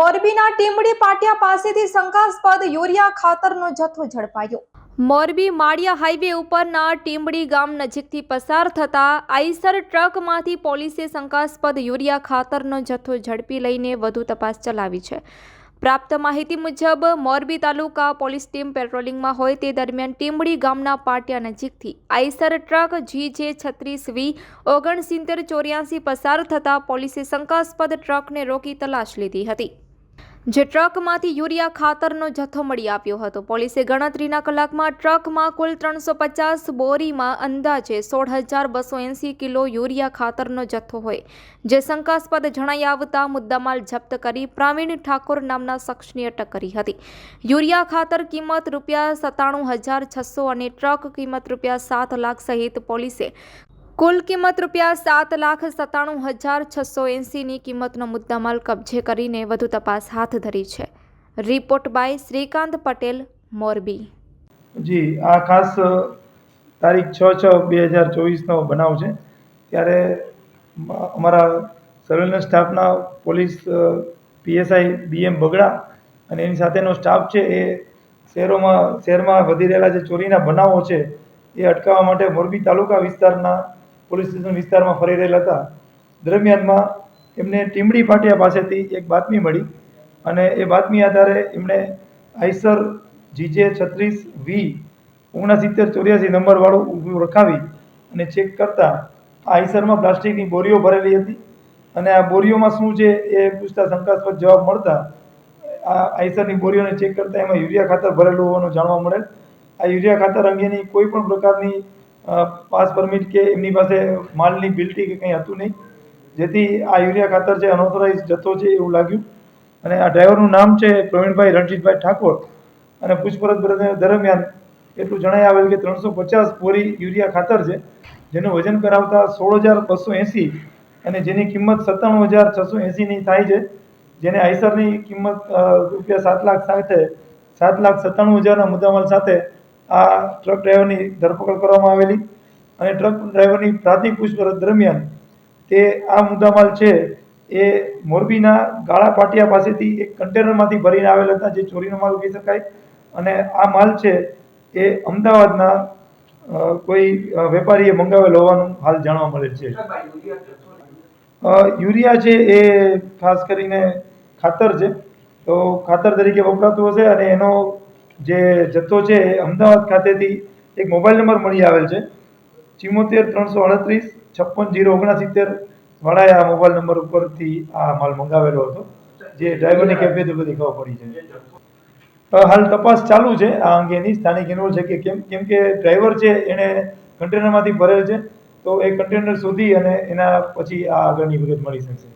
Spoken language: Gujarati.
મોરબીના ટીમડી પાટિયા પાસેથી શંકાસ્પદ યુરિયા ખાતરનો જથ્થો ઝડપાયો. મોરબી માળિયા હાઈવે ઉપરના ટીમડી ગામ નજીકથી પસાર થતા આઈસર ટ્રકમાંથી પોલીસે શંકાસ્પદ યુરિયા ખાતરનો જથ્થો ઝડપી લઈને વધુ તપાસ ચલાવી છે. પ્રાપ્ત માહિતી મુજબ, મોરબી તાલુકા પોલીસ ટીમ પેટ્રોલિંગમાં હોય તે દરમિયાન ટીમડી ગામના પાટિયા નજીકથી આઈસર ટ્રક જી જે છત્રીસ વી ઓગણસિત્તેર ચોર્યાસી પસાર થતાં પોલીસે શંકાસ્પદ ટ્રકને રોકી તલાશ લીધી હતી. જે ટ્રકમાંથી યુરિયા ખાતરનો જથ્થો મળી આવ્યો હતો. પોલીસે ગણતરીના કલાકમાં ટ્રકમાં કુલ ત્રણસો પચાસ બોરીમાં અંદાજે સોળ હજાર બસો એંસી કિલો યુરિયા ખાતરનો જથ્થો હોય, જે શંકાસ્પદ જણાઈ આવતા મુદ્દામાલ જપ્ત કરી પ્રવીણ ઠાકોર નામના શખ્સની અટક કરી હતી. યુરિયા ખાતર કિંમત રૂપિયા સત્તાણું હજાર છસો અને ટ્રક કિંમત રૂપિયા સાત લાખ સહિત પોલીસે કુલ કિંમત રૂપિયા સાત લાખ સત્તાણું હજાર છસો એંસીની કિંમતનો મુદ્દામાલ કબજે કરીને વધુ તપાસ હાથ ધરી છે. Report by Shrikant Patel, Morbi. જી, આ ખાસ તારીખ છ છ બે હજાર ચોવીસનો બનાવ છે. ત્યારે અમારા સર્વેલન્સ સ્ટાફના પોલીસ પીએસઆઈ બીએમ બગડા અને એની સાથેનો સ્ટાફ છે એ શહેરોમાં, શહેરમાં વધી રહેલા જે ચોરીના બનાવો છે એ અટકાવવા માટે મોરબી તાલુકા વિસ્તારના પોલીસ સ્ટેશન વિસ્તારમાં ફરી રહેલા હતા. દરમિયાનમાં એમને ટીમડી પાટિયા પાસેથી એક બાતમી મળી અને એ બાતમી આધારે એમણે આઈસર જીજે છત્રીસ વી ઓગણસિત્તેર ચોર્યાસી નંબરવાળું ઊભું રખાવી અને ચેક કરતાં આ આઈસરમાં પ્લાસ્ટિકની બોરીઓ ભરેલી હતી અને આ બોરીઓમાં શું છે એ પૂછતા શંકાસ્પદ જવાબ મળતા આ આઈસરની બોરીઓને ચેક કરતાં એમાં યુરિયા ખાતર ભરેલું હોવાનું જાણવા મળે આ યુરિયા ખાતર અંગેની કોઈ પણ પ્રકારની પાસ પરમિટ કે એમની પાસે માલની બિલ્ટી કે કંઈ હતું નહીં. જેથી આ યુરિયા ખાતર છે અનઓથોરાઇઝ જથ્થો છે એવું લાગ્યું. અને આ ડ્રાઈવરનું નામ છે પ્રવીણભાઈ રણજીતભાઈ ઠાકોર. અને પૂછપરછ દર- દરમિયાન એટલું જણાઈ આવેલ કે ત્રણસો પચાસ બોરી યુરિયા ખાતર છે, જેનું વજન કરાવતા સોળ હજાર બસો એંસી અને જેની કિંમત સત્તાણું હજાર છસો એંસીની થાય છે, જેને આઈસરની કિંમત રૂપિયા સાત લાખ સાથે, સાત લાખ સત્તાણું હજારના મુદ્દામાલ સાથે આ ટ્રક ડ્રાઈવરની ધરપકડ કરવામાં આવેલી અને ટ્રક ડ્રાઈવરની પ્રાથમિક પૂછપરછ દરમિયાન તે આ મુદ્દામાલ છે એ મોરબીના ગાળા પાટિયા પાસેથી એક કન્ટેનરમાંથી ભરીને આવેલ હતા જે ચોરીનો માલ કહી શકાય અને આ માલ છે એ અમદાવાદના કોઈ વેપારીએ મંગાવેલો હોવાનું હાલ જાણવા મળે છે. યુરિયા છે એ ખાસ કરીને ખાતર છે. તો ખાતર તરીકે વપરાતું હશે અને એનો જે જથ્થો છે એ અમદાવાદ ખાતેથી એક મોબાઈલ નંબર મળી આવેલ છે. ચિમોતેર ત્રણસો અડત્રીસ છપ્પન જીરો ઓગણસિત્તેર વાળાએ આ મોબાઈલ નંબર ઉપરથી આ માલ મંગાવેલો હતો. જે ડ્રાઈવરની કેફેથી ખબર પડી છે હાલ તપાસ ચાલુ છે આ અંગેની, સ્થાનિક ઇન્વોલ્વ છે કે કેમ કેમ કે ડ્રાઈવર છે એણે કન્ટેનરમાંથી ભરેલ છે. તો એ કન્ટેનર શોધી અને એના પછી આ આગળની વિગત મળી શકશે.